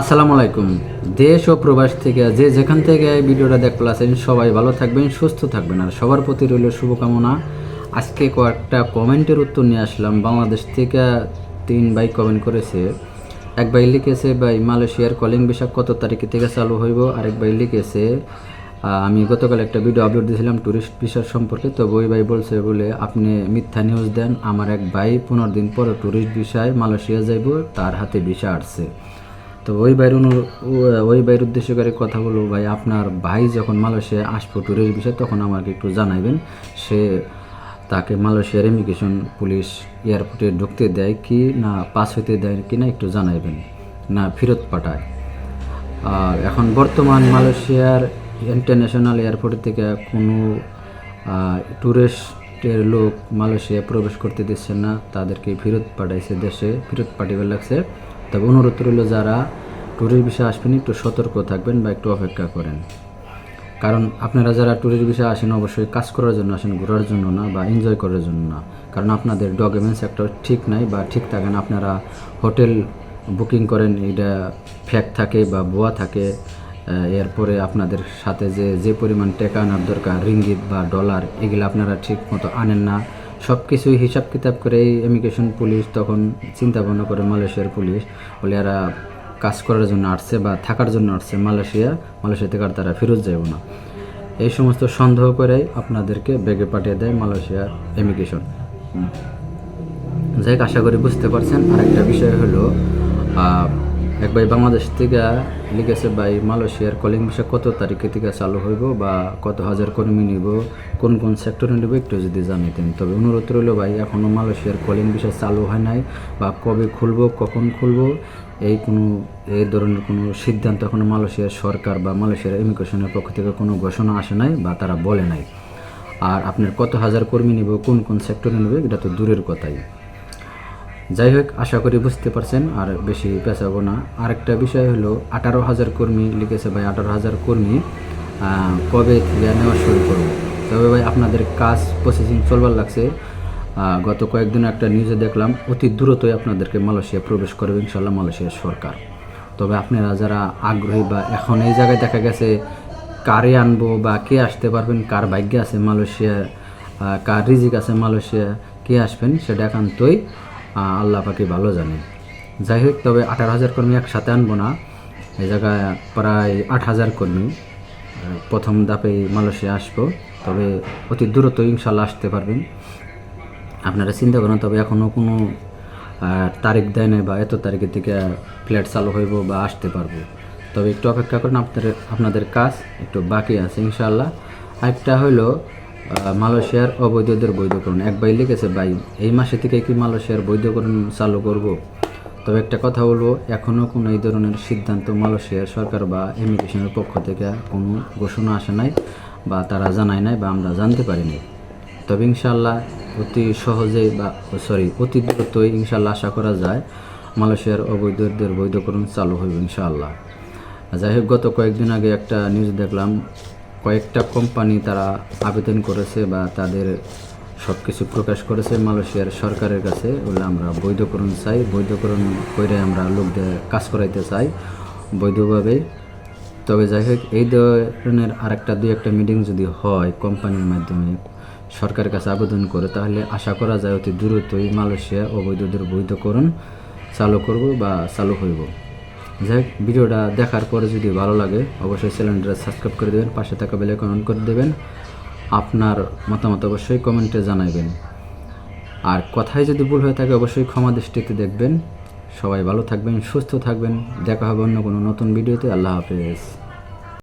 আসসালামু আলাইকুম। দেশ ও প্রবাস থেকে যে যেখান থেকে ভিডিওটা দেখতে আছেন, সবাই ভালো থাকবেন, সুস্থ থাকবেন। আর সবার প্রতি রইল শুভকামনা। আজকে কয়েকটা কমেন্টের উত্তর নিয়ে আসলাম। বাংলাদেশ থেকে তিন ভাই কমেন্ট করেছে, এক ভাই লিখেছে, ভাই, মালয়েশিয়ার কলিং ভিসা কত তারিখে থেকে চালু হইব? আরেক ভাই লিখেছে আমি গতকাল একটা ভিডিও আপলোড দিয়েছিলাম ট্যুরিস্ট ভিসার সম্পর্কে। তো ওই ভাই বলছে, বলে, আপনি মিথ্যা নিউজ দেন। আমার এক ভাই পনেরো দিন পরে ট্যুরিস্ট ভিসায় মালয়েশিয়া যাইব, তার হাতে ভিসা আসছে। তো ওই অনু- ওই বাইরের উদ্দেশ্য করে কথা বলব ভাই, আপনার ভাই যখন মালয়েশিয়া আসব ট্যুরের বিষয় তখন আমাকে একটু জানাইবেন। সে তাকে মালয়েশিয়ার ইমিগ্রেশন পুলিশ এয়ারপোর্টে ঢুকতে দেয় কি না পাস হইতে দেয় কি না একটু জানাইবেন, না ফেরত পাঠায়। আর এখন বর্তমান মালয়েশিয়ার ইন্টারন্যাশনাল এয়ারপোর্ট থেকে কোনো ট্যুরিস্টের লোক মালয়েশিয়া প্রবেশ করতে দিচ্ছে না, তাদেরকে ফেরত পাঠাইছে দেশে, ফেরত পাঠিয়ে লাগছে। তবে অনুরোধ রইল যারা ট্যুরিস্ট বিষয়ে আসবেন, একটু সতর্ক থাকবেন বা একটু অপেক্ষা করেন। কারণ আপনারা যারা ট্যুরিস্ট বিষয়ে আসেন, অবশ্যই কাজ করার জন্য আসেন, ঘোরার জন্য না বা এনজয় করার জন্য না। কারণ আপনাদের ডকুমেন্টস একটা ঠিক নাই বা ঠিক থাকে না। আপনারা হোটেল বুকিং করেন এটা ফ্যাক থাকে বা বোয়া থাকে এরপরে আপনাদের সাথে যে যে পরিমাণ টাকা আনার দরকার, রিঙ্গিত বা ডলার এগুলো আপনারা ঠিক মতো আনেন না। সব কিছুই হিসাব কিতাব করে ইমিগ্রেশন পুলিশ তখন চিন্তা ভাবনা করে মালয়েশিয়ার পুলিশ বলে এরা কাজ করার জন্য আসছে বা থাকার জন্য আসছে মালয়েশিয়া মালয়েশিয়া থেকে আর তারা ফেরত যাব না। এই সমস্ত সন্দেহ করেই আপনাদেরকে বেগে পাঠিয়ে দেয় মালয়েশিয়ার ইমিগ্রেশন যাই আশা করি বুঝতে পারছেন। আরেকটা বিষয় হলো এক ভাই বাংলাদেশ থেকে লিখেছে, ভাই, মালয়েশিয়ার কলিং ভিসা কত তারিখে থেকে চালু হইব বা কত হাজার কর্মী নিব? কোন কোন সেক্টরে নিব? একটু যদি জানিতেন তবে অনুরোধ রইল, ভাই এখনও মালয়েশিয়ার কলিং ভিসা চালু হয় নাই বা কবে খুলব, কখন খুলব? এই কোনো, এই ধরনের কোনো সিদ্ধান্ত এখনও মালয়েশিয়ার সরকার বা মালয়েশিয়ার ইমিগ্রেশনের পক্ষ থেকে কোনো ঘোষণা আসে নাই বা তারা বলে নাই। আর আপনার কত হাজার কর্মী নিব, কোন কোন সেক্টরে নেবে, এটা তো দূরের কথাই। যাই হোক, আশা করি বুঝতে পারছেন, আর বেশি পেঁচাবো না। আরেকটা বিষয় হলো, আঠারো হাজার কর্মী লিখেছে ভাই, আঠারো হাজার কর্মী কবে থেকে নেওয়া শুরু করব? তবে ভাই, আপনাদের কাজ প্রসেসিং চলবার লাগছে। গত কয়েকদিন একটা নিউজে দেখলাম, অতি দ্রুতই আপনাদেরকে মালয়েশিয়া প্রবেশ করবে ইনশাল্লাহ মালয়েশিয়ার সরকার। তবে আপনারা যারা আগ্রহী বা এখন এই জায়গায় দেখা গেছে, কারে আনব বা কে আসতে পারবেন, কার ভাগ্যে আছে মালয়েশিয়া কার রিজিক আছে মালয়েশিয়া, কে আসবেন, সেটা একান্তই আল্লাহ পাকে ভালো জানে। যাই হোক, তবে আঠারো হাজার কর্মী একসাথে আনব না। এই জায়গায় প্রায় আট হাজার কর্মী। প্রথম ধাপে মালয়েশিয়া আসব। তবে অতি দ্রুত ইনশাল্লাহ আসতে পারবেন। আপনারা চিন্তা করেন, তবে এখনও কোনো তারিখ দেয় নাই বা এত তারিখের থেকে ফ্ল্যাট চালু হইব বা আসতে পারব। তবে একটু অপেক্ষা করেন, আপনাদের আপনাদের কাজ একটু বাকি আছে ইনশাল্লাহ আরেকটা হলো মালয়েশিয়ার অবৈধদের বৈধকরণ। এক ভাই লিখেছে, ভাই, এই মাসে থেকে কি মালয়েশিয়ার বৈধকরণ চালু করব? তবে একটা কথা বলব এখনও কোনো এই ধরনের সিদ্ধান্ত মালয়েশিয়ার সরকার বা ইমিগ্রেশনের পক্ষ থেকে কোনো ঘোষণা আসে নাই বা তারা জানায় নাই বা আমরা জানতে পারিনি। তবে ইনশাল্লাহ অতি সহজেই বা সরি অতি দ্রুতই ইনশাল্লাহ আশা করা যায় মালয়েশিয়ার অবৈধদের বৈধকরণ চালু হবে ইনশাআল্লাহ। যাই হোক, গত কয়েকদিন আগে একটা নিউজ দেখলাম কয়েকটা কোম্পানি তারা আবেদন করেছে বা তাদের সব কিছু প্রকাশ করেছে মালয়েশিয়ার সরকারের কাছে। বলে আমরা বৈধকরণ চাই। বৈধকরণ করে আমরা লোকদের কাজ করাইতে চাই বৈধভাবে। তবে যাই হোক, এই ধরনের আরেকটা, দুই একটা মিটিং যদি হয় কোম্পানির মাধ্যমে সরকারের কাছে আবেদন করে, তাহলে আশা করা যায় অতি দ্রুতই মালয়েশিয়া অবৈধদের বৈধকরণ চালু করব বা চালু হইব। যাই ভিডিওটা দেখার পরে যদি ভালো লাগে, অবশ্যই চ্যানেলটা সাবস্ক্রাইব করে দেবেন, পাশে থাকা বেলে কমেন্ট করে দেবেন। আপনার মতামত অবশ্যই কমেন্টে জানাবেন। আর কথায় যদি ভুল হয়ে থাকে, অবশ্যই ক্ষমা দৃষ্টিতে দেখবেন। সবাই ভালো থাকবেন, সুস্থ থাকবেন। দেখা হবে অন্য কোনো নতুন ভিডিওতে। আল্লাহ হাফেজ।